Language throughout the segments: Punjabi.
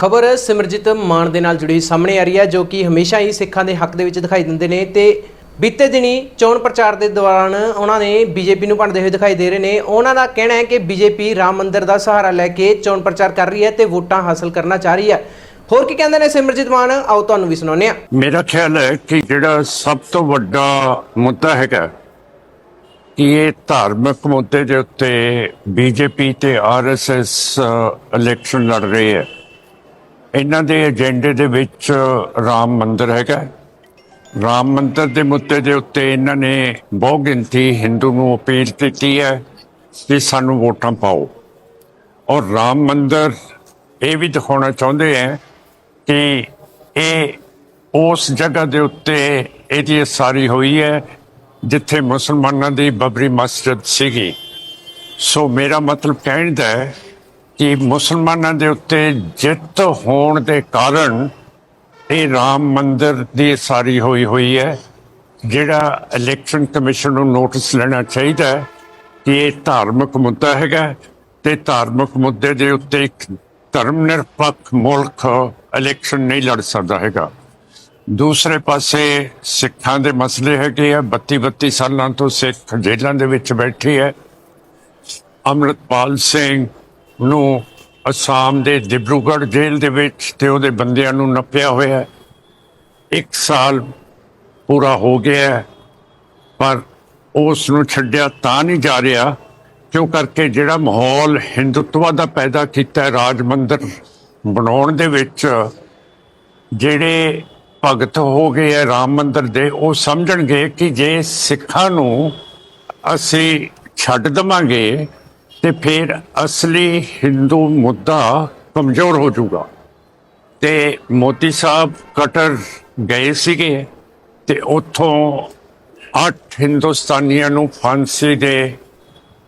ਖਬਰ ਸਿਮਰਜੀਤ ਮਾਨ ਦੇ ਨਾਲ ਜੁੜੀ ਸਾਹਮਣੇ ਆ ਰਹੀ ਹੈ, ਜੋ ਕਿ ਹਮੇਸ਼ਾ ਹੀ ਸਿੱਖਾਂ ਦੇ ਹੱਕ ਦੇ ਵਿੱਚ ਦਿਖਾਈ ਦਿੰਦੇ ਨੇ ਤੇ ਬੀਤੇ ਦਿਨੀ ਚੋਣ ਪ੍ਰਚਾਰ ਦੇ ਦੌਰਾਨ ਉਹਨਾਂ ਨੇ ਬੀਜੇਪੀ ਨੂੰ ਭੰਡਦੇ ਹੋਏ ਦਿਖਾਈ ਦੇ ਰਹੇ ਨੇ। ਉਹਨਾਂ ਦਾ ਕਹਿਣਾ ਹੈ ਕਿ ਬੀਜੇਪੀ ਰਾਮ ਮੰਦਿਰ ਦਾ ਸਹਾਰਾ ਲੈ ਕੇ ਚੋਣ ਪ੍ਰਚਾਰ ਕਰ ਰਹੀ ਹੈ ਤੇ ਵੋਟਾਂ ਹਾਸਲ ਕਰਨਾ ਚਾਹ ਰਹੀ ਹੈ। ਹੋਰ ਕੀ ਕਹਿੰਦੇ ਨੇ ਸਿਮਰਜੀਤ ਮਾਨ? ਆਓ ਤੁਹਾਨੂੰ ਵੀ ਸੁਣਾਉਂਦੇ ਹਾਂ। ਮੇਰਾ ਖਿਆਲ ਹੈ ਕਿ ਜਿਹੜਾ ਸਭ ਤੋਂ ਵੱਡਾ ਮੁੱਦਾ ਹੈਗਾ ਕਿ ਇਹ ਧਾਰਮਿਕ ਮੁੱਦੇ ਦੇ ਉੱਤੇ ਬੀਜੇਪੀ ਤੇ ਆਰਐਸਐਸ ਇਲੈਕਸ਼ਨ ਲੜ ਰਹੇ ਹੈ। ਇਹਨਾਂ ਦੇ ਏਜੰਡੇ ਦੇ ਵਿੱਚ ਰਾਮ ਮੰਦਿਰ ਹੈਗਾ। ਰਾਮ ਮੰਦਿਰ ਦੇ ਮੁੱਦੇ ਦੇ ਉੱਤੇ ਇਹਨਾਂ ਨੇ ਬਹੁ ਗਿਣਤੀ ਹਿੰਦੂ ਨੂੰ ਅਪੀਲ ਕੀਤੀ ਹੈ ਕਿ ਸਾਨੂੰ ਵੋਟਾਂ ਪਾਓ। ਔਰ ਰਾਮ ਮੰਦਿਰ ਇਹ ਵੀ ਦਿਖਾਉਣਾ ਚਾਹੁੰਦੇ ਹੈ ਕਿ ਇਹ ਉਸ ਜਗ੍ਹਾ ਦੇ ਉੱਤੇ ਇਹਦੀ ਸਾਰੀ ਹੋਈ ਹੈ ਜਿੱਥੇ ਮੁਸਲਮਾਨਾਂ ਦੀ ਬਬਰੀ ਮਸਜਿਦ ਸੀਗੀ। ਸੋ ਮੇਰਾ ਮਤਲਬ ਕਹਿਣ ਦਾ ਹੈ ਕਿ ਮੁਸਲਮਾਨਾਂ ਦੇ ਉੱਤੇ ਜਿੱਤ ਹੋਣ ਦੇ ਕਾਰਨ ਇਹ ਰਾਮ ਮੰਦਿਰ ਦੀ ਸਾਰੀ ਹੋਈ ਹੋਈ ਹੈ, ਜਿਹੜਾ ਇਲੈਕਸ਼ਨ ਕਮਿਸ਼ਨ ਨੂੰ ਨੋਟਿਸ ਲੈਣਾ ਚਾਹੀਦਾ ਹੈ ਕਿ ਇਹ ਧਾਰਮਿਕ ਮੁੱਦਾ ਹੈਗਾ ਤੇ ਧਾਰਮਿਕ ਮੁੱਦੇ ਦੇ ਉੱਤੇ ਇੱਕ ਧਰਮ ਨਿਰਪੱਖ ਮੁਲਕ ਇਲੈਕਸ਼ਨ ਨਹੀਂ ਲੜ ਸਕਦਾ ਹੈਗਾ। ਦੂਸਰੇ ਪਾਸੇ ਸਿੱਖਾਂ ਦੇ ਮਸਲੇ ਹੈਗੇ ਆ 32 32 ਸਾਲਾਂ ਤੋਂ ਸਿੱਖ ਜੇਲ੍ਹਾਂ ਦੇ ਵਿੱਚ ਬੈਠੇ ਹੈ ਅੰਮ੍ਰਿਤਪਾਲ ਸਿੰਘ ਨੂੰ ਅਸਾਮ ਦੇ ਦਿਬਰੂਗੜ੍ਹ ਜੇਲ੍ਹ ਦੇ ਵਿੱਚ ਤੇ ਉਹਦੇ ਬੰਦਿਆਂ ਨੂੰ ਨੱਪਿਆ ਹੋਇਆ ਹੈ। ਇੱਕ ਸਾਲ ਪੂਰਾ ਹੋ ਗਿਆ ਪਰ ਉਸ ਨੂੰ ਛੱਡਿਆ ਤਾਂ ਨਹੀਂ ਜਾ ਰਿਹਾ, ਕਿਉਂ ਕਰਕੇ ਜਿਹੜਾ ਮਾਹੌਲ ਹਿੰਦੂਤਵਾ ਦਾ ਪੈਦਾ ਕੀਤਾ ਰਾਜ ਮੰਦਰ ਬਣਾਉਣ ਦੇ ਵਿੱਚ, ਜਿਹੜੇ ਭਗਤ ਹੋ ਗਏ ਹੈ ਰਾਮ ਮੰਦਰ ਦੇ, ਉਹ ਸਮਝਣਗੇ ਕਿ ਜੇ ਸਿੱਖਾਂ ਨੂੰ ਅਸੀਂ ਛੱਡ ਦਵਾਂਗੇ ਤੇ ਫਿਰ ਅਸਲੀ ਹਿੰਦੂ ਮੁੱਦਾ ਕਮਜ਼ੋਰ ਹੋ ਜਾਊਗਾ। ਤੇ ਮੋਦੀ ਸਾਹਿਬ ਕਟਰ ਗਏ ਸੀਗੇ ਤੇ ਉੱਥੋਂ ਅੱਠ ਹਿੰਦੁਸਤਾਨੀਆਂ ਨੂੰ ਫਾਂਸੀ ਦੇ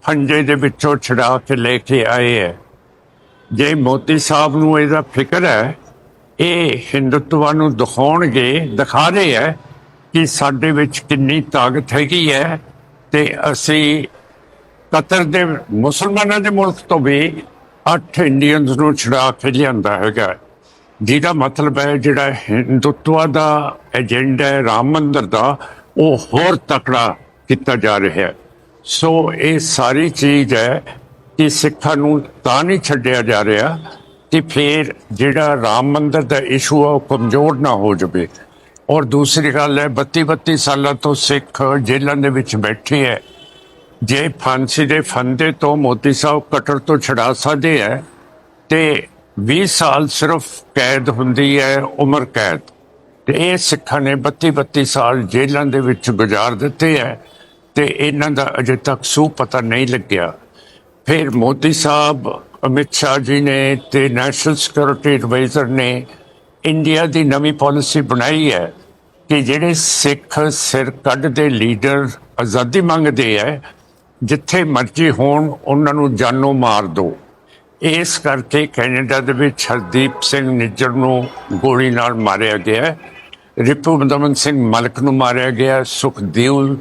ਫੰਜੇ ਦੇ ਵਿੱਚੋਂ ਛਡਾ ਕੇ ਲੈ ਕੇ ਆਏ ਹੈ। ਜੇ ਮੋਦੀ ਸਾਹਿਬ ਨੂੰ ਇਹਦਾ ਫਿਕਰ ਹੈ, ਇਹ ਹਿੰਦੁੱਤਵਾ ਨੂੰ ਦਿਖਾਉਣਗੇ, ਦਿਖਾ ਰਹੇ ਹੈ ਕਿ ਸਾਡੇ ਵਿੱਚ ਕਿੰਨੀ ਤਾਕਤ ਹੈਗੀ ਹੈ ਤੇ ਅਸੀਂ ਕਤਰ ਦੇ ਮੁਸਲਮਾਨਾਂ ਦੇ ਮੁਲਕ ਤੋਂ ਵੀ ਅੱਠ ਇੰਡੀਅਨਸ ਨੂੰ ਛੁਡਾ ਕੇ ਲਿਆਂਦਾ ਹੈਗਾ। ਜਿਹਦਾ ਮਤਲਬ ਹੈ ਜਿਹੜਾ ਹਿੰਦੁੱਤਵਾ ਦਾ ਏਜੰਡਾ ਹੈ, ਰਾਮ ਮੰਦਰ ਦਾ, ਉਹ ਹੋਰ ਤਕੜਾ ਕੀਤਾ ਜਾ ਰਿਹਾ ਹੈ। ਸੋ ਇਹ ਸਾਰੀ ਚੀਜ਼ ਹੈ ਕਿ ਸਿੱਖਾਂ ਨੂੰ ਤਾਂ ਨਹੀਂ ਛੱਡਿਆ ਜਾ ਰਿਹਾ ਕਿ ਫਿਰ ਜਿਹੜਾ ਰਾਮ ਮੰਦਰ ਦਾ ਇਸ਼ੂ ਆ, ਉਹ ਕਮਜ਼ੋਰ ਨਾ ਹੋ ਜਾਵੇ। ਔਰ ਦੂਸਰੀ ਗੱਲ ਹੈ 32 32 ਸਾਲਾਂ ਤੋਂ ਸਿੱਖ ਜੇਲ੍ਹਾਂ ਦੇ ਵਿੱਚ ਬੈਠੇ ਹੈ। ਜੇ ਫਾਂਸੀ ਦੇ ਫੰਦੇ ਤੋਂ ਮੋਦੀ ਸਾਹਿਬ ਕਟਰ ਤੋਂ ਛਡਾ ਸਕਦੇ ਹੈ ਤੇ 20 ਸਾਲ ਸਿਰਫ ਕੈਦ ਹੁੰਦੀ ਹੈ ਉਮਰ ਕੈਦ। ਤੇ ਇਹ ਸਿੱਖਾਂ ਨੇ 32 32 ਸਾਲ ਜੇਲ੍ਹਾਂ ਦੇ ਵਿੱਚ ਗੁਜ਼ਾਰ ਦਿੱਤੇ ਹੈ ਤੇ ਇਹਨਾਂ ਦਾ ਅਜੇ ਤੱਕ ਸੂ ਪਤਾ ਨਹੀਂ ਲੱਗਿਆ। ਫਿਰ ਮੋਦੀ ਸਾਹਿਬ, ਅਮਿਤ ਸ਼ਾਹ ਜੀ ਨੇ ਤੇ ਨੈਸ਼ਨਲ ਸਿਕਿਉਰਿਟੀ ਐਡਵਾਈਜ਼ਰ ਨੇ ਇੰਡੀਆ ਦੀ ਨਵੀਂ ਪਾਲਿਸੀ ਬਣਾਈ ਹੈ ਕਿ ਜਿਹੜੇ ਸਿੱਖ ਸਿਰ ਕੱਢ ਦੇ ਲੀਡਰ ਆਜ਼ਾਦੀ ਮੰਗਦੇ ਹੈ ਜਿੱਥੇ ਮਰਜ਼ੀ ਹੋਣ ਉਹਨਾਂ ਨੂੰ ਜਾਨੋਂ ਮਾਰ ਦਿਓ ਇਸ ਕਰਕੇ ਕੈਨੇਡਾ ਦੇ ਵਿੱਚ ਹਰਦੀਪ ਸਿੰਘ ਨਿੱਜਰ ਨੂੰ ਗੋਲੀ ਨਾਲ ਮਾਰਿਆ ਗਿਆ। ਰਿਪੂ ਦਮਨ ਸਿੰਘ ਮਲਕ ਨੂੰ ਮਾਰਿਆ ਗਿਆ। ਸੁਖਦੇਵ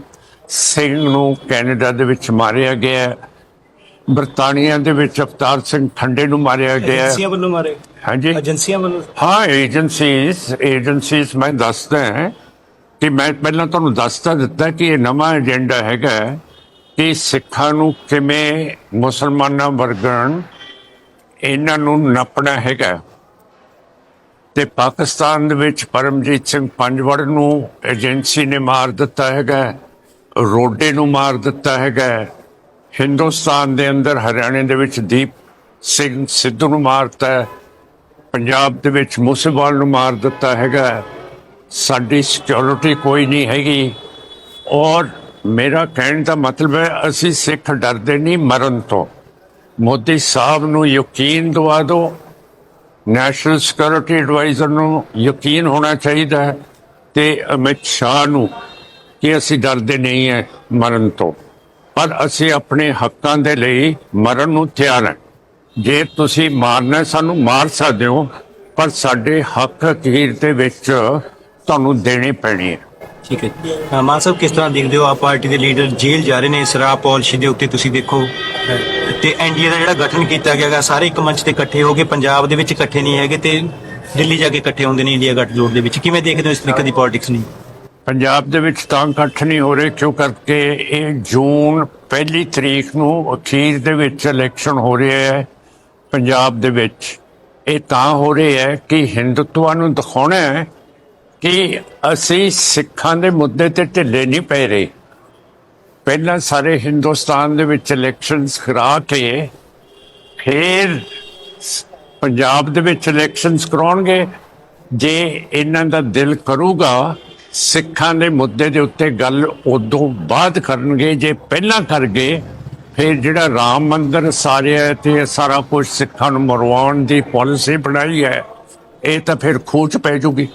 ਸਿੰਘ ਨੂੰ ਕੈਨੇਡਾ ਦੇ ਵਿੱਚ ਮਾਰਿਆ ਗਿਆ। ਬਰਤਾਨੀਆ ਦੇ ਵਿੱਚ ਅਵਤਾਰ ਸਿੰਘ ਠੰਡੇ ਨੂੰ ਮਾਰਿਆ ਗਿਆ ਹੈ। ਏਜੰਸੀਆਂ ਵੱਲੋਂ ਮਾਰੇ ਹਾਂਜੀ ਏਜੰਸੀਆਂ ਵੱਲੋਂ ਹਾਂ ਏਜੰਸੀਜ਼ ਏਜੰਸੀਜ਼ ਮੈਂ ਦੱਸਦਾ ਹਾਂ ਕਿ ਮੈਂ ਪਹਿਲਾਂ ਤੁਹਾਨੂੰ ਦੱਸਤਾ ਦਿੱਤਾ ਕਿ ਇਹ ਨਵਾਂ ਏਜੰਡਾ ਹੈਗਾ ਕਿ ਸਿੱਖਾਂ ਨੂੰ ਕਿਵੇਂ ਮੁਸਲਮਾਨਾਂ ਵਰਗਣ, ਇਹਨਾਂ ਨੂੰ ਨੱਪਣਾ ਹੈਗਾ। ਤੇ ਪਾਕਿਸਤਾਨ ਦੇ ਵਿੱਚ ਪਰਮਜੀਤ ਸਿੰਘ ਪੰਜਵੜ ਨੂੰ ਏਜੰਸੀ ਨੇ ਮਾਰ ਦਿੱਤਾ ਹੈਗਾ, ਰੋਡੇ ਨੂੰ ਮਾਰ ਦਿੱਤਾ ਹੈਗਾ, ਹਿੰਦੁਸਤਾਨ ਦੇ ਅੰਦਰ ਹਰਿਆਣੇ ਦੇ ਵਿੱਚ ਦੀਪ ਸਿੰਘ ਸਿੱਧੂ ਨੂੰ ਮਾਰਤਾ ਹੈ ਪੰਜਾਬ ਦੇ ਵਿੱਚ ਮੂਸੇਵਾਲ ਨੂੰ ਮਾਰ ਦਿੱਤਾ ਹੈਗਾ। ਸਾਡੀ ਸਿਕਿਉਰਿਟੀ ਕੋਈ ਨਹੀਂ ਹੈਗੀ। ਔਰ ਮੇਰਾ ਕਹਿਣ ਦਾ ਮਤਲਬ ਹੈ, ਅਸੀਂ ਸਿੱਖ ਡਰਦੇ ਨਹੀਂ ਮਰਨ ਤੋਂ। ਮੋਦੀ ਸਾਹਿਬ ਨੂੰ ਯਕੀਨ ਦਵਾ ਦਿਓ। ਨੈਸ਼ਨਲ ਸਿਕਿਉਰਿਟੀ ਐਡਵਾਈਜ਼ਰ ਨੂੰ ਯਕੀਨ ਹੋਣਾ ਚਾਹੀਦਾ ਹੈ ਤੇ ਅਮਿਤ ਸ਼ਾਹ ਨੂੰ ਕਿ ਅਸੀਂ ਡਰਦੇ ਨਹੀਂ ਹੈ ਮਰਨ ਤੋਂ। ਪਰ ਅਸੀਂ ਆਪਣੇ ਹੱਕਾਂ ਦੇ ਲਈ ਮਰਨ ਨੂੰ ਤਿਆਰ ਹਾਂ। ਜੇ ਤੁਸੀਂ ਮਾਰਨਾ ਸਾਨੂੰ ਮਾਰ ਸਕਦੇ ਹੋ, ਪਰ ਸਾਡੇ ਹੱਕ ਅਖੀਰ ਦੇ ਵਿੱਚ ਤੁਹਾਨੂੰ ਦੇਣੇ ਪੈਣੇ ਹੈ। ਠੀਕ ਹੈ ਅ, ਮਾਨ ਸਾਹਿਬ ਕਿਸ ਤਰ੍ਹਾਂ ਦੇਖਦੇ ਹੋ ਆਪ ਪਾਰਟੀ ਦੇ ਲੀਡਰ ਜੇਲ੍ਹ ਜਾ ਰਹੇ ਨੇ? ਸ਼ਰਾਬ ਪਾਲਿਸੀ ਦੇ ਉੱਤੇ ਤੁਸੀਂ ਦੇਖੋ। ਤੇ ਐਨਡੀਏ ਦਾ ਜਿਹੜਾ ਗਠਨ ਕੀਤਾ ਗਿਆ ਗਾ ਸਾਰੇ ਇੱਕ ਮੰਚ ਤੇ ਇਕੱਠੇ ਹੋ ਕੇ ਪੰਜਾਬ ਦੇ ਵਿੱਚ ਇਕੱਠੇ ਨਹੀਂ ਹੈਗੇ ਤੇ ਦਿੱਲੀ ਜਾ ਕੇ ਇਕੱਠੇ ਹੁੰਦੇ ਨੇ ਇੰਡੀਆ ਗੱਠਜੋੜ ਦੇ ਵਿੱਚ। ਕਿਵੇਂ ਦੇਖਦੇ ਹੋ ਇਸ ਤਰੀਕੇ ਦੀ ਪੋਲਿਟਿਕਸ ਨਹੀਂ ਪੰਜਾਬ ਦੇ ਵਿੱਚ ਤਾਂ ਇਕੱਠ ਨਹੀਂ ਹੋ ਰਹੇ ਕਿਉਂ? ਕਰਕੇ ਇਹ ਜੂਨ ਪਹਿਲੀ ਤਰੀਕ ਨੂੰ ਅਖੀਰ ਦੇ ਵਿੱਚ ਇਲੈਕਸ਼ਨ ਹੋ ਰਿਹਾ ਹੈ ਪੰਜਾਬ ਦੇ ਵਿੱਚ। ਇਹ ਤਾਂ ਹੋ ਰਿਹਾ ਹੈ ਕਿ ਹਿੰਦੂਤਵਾ ਨੂੰ ਦਿਖਾਉਣਾ ਹੈ ਕਿ ਅਸੀਂ ਸਿੱਖਾਂ ਦੇ ਮੁੱਦੇ ਤੇ ਢਿੱਲੇ ਨਹੀਂ ਪੈ ਰਹੇ। ਪਹਿਲਾਂ ਸਾਰੇ ਹਿੰਦੁਸਤਾਨ ਦੇ ਵਿੱਚ ਇਲੈਕਸ਼ਨਸ ਕਰਾ ਕੇ ਫਿਰ ਪੰਜਾਬ ਦੇ ਵਿੱਚ ਇਲੈਕਸ਼ਨਸ ਕਰਾਉਣਗੇ। ਜੇ ਇਹਨਾਂ ਦਾ ਦਿਲ ਕਰੂਗਾ, ਸਿੱਖਾਂ ਦੇ ਮੁੱਦੇ ਦੇ ਉੱਤੇ ਗੱਲ ਉਦੋਂ ਬਾਅਦ ਕਰਨਗੇ, ਜੇ ਪਹਿਲਾਂ ਕਰ ਗਏ ਫਿਰ ਜਿਹੜਾ ਰਾਮ ਮੰਦਰ ਸਾਰਿਆ ਤੇ ਸਾਰਾ ਕੁਝ ਸਿੱਖਾਂ ਨੂੰ ਮਰਵਾਉਣ ਦੀ ਪਾਲਿਸੀ ਬਣਾਈ ਹੈ, ਇਹ ਤਾਂ ਫਿਰ ਖੂਚ ਪੈ ਜੂਗੀ।